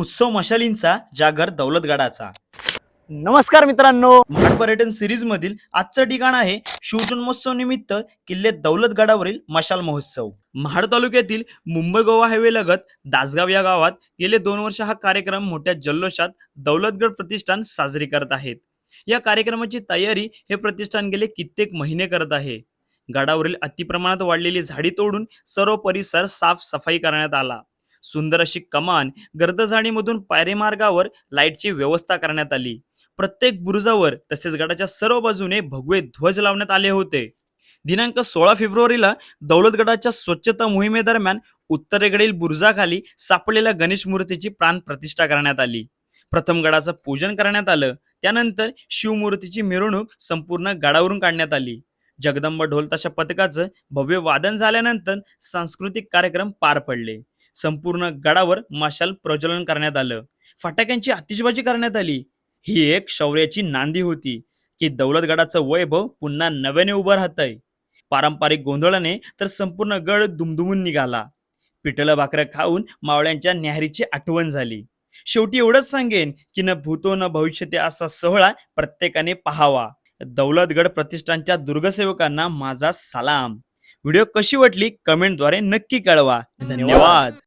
उत्सव मशालींचा जागर दौलतगडाचा. नमस्कार मित्रांनो. महाड पर्यटन सिरीज मधील आजचं ठिकाण आहे शिवजन्मोत्सव निमित्त किल्ले दौलतगडावरील मशाल महोत्सव. महाड तालुक्यातील मुंबई गोवा हायवे लगत दासगाव या गावात गेले दोन वर्ष हा कार्यक्रम मोठ्या जल्लोषात दौलतगड प्रतिष्ठान साजरी करत आहेत. या कार्यक्रमाची तयारी हे प्रतिष्ठान गेले कित्येक महिने करत आहे. गडावरील अतिप्रमाणात वाढलेली झाडी तोडून सर्व परिसर साफ सफाई करण्यात आला. सुंदर अशी कमान गर्दझाडीमधून पायरी मार्गावर लाईटची व्यवस्था करण्यात आली. प्रत्येक बुरुजावर तसेच गडाच्या सर्व बाजूने भगवे ध्वज लावण्यात आले होते. दिनांक सोळा फेब्रुवारीला दौलतगडाच्या स्वच्छता मोहिमेदरम्यान उत्तरेकडील बुरुजाखाली सापडलेल्या गणेश मूर्तीची प्राण प्रतिष्ठा करण्यात आली. प्रथम गडाचं पूजन करण्यात आलं. त्यानंतर शिवमूर्तीची मिरवणूक संपूर्ण गडावरून काढण्यात आली. जगदंब ढोलताशा पथकाचं भव्य वादन झाल्यानंतर सांस्कृतिक कार्यक्रम पार पडले. संपूर्ण गडावर मशाल प्रज्वलन करण्यात आलं. फटाक्यांची आतिषबाजी करण्यात आली. ही एक शौर्याची नांदी होती की दौलतगडाचं वैभव पुन्हा नव्याने उभं राहतंय. पारंपरिक गोंधळाने तर संपूर्ण गड दुमदुमून निघाला. पिठलं भाकरं खाऊन मावळ्यांच्या न्याहरीची आठवण झाली. शेवटी एवढंच सांगेन की न भूतो न भविष्यते असा सोहळा प्रत्येकाने पाहावा. दौलतगड प्रतिष्ठानच्या दुर्गसेवकांना माझा सलाम. व्हिडिओ कशी वाटली कमेंटद्वारे नक्की कळवा. धन्यवाद.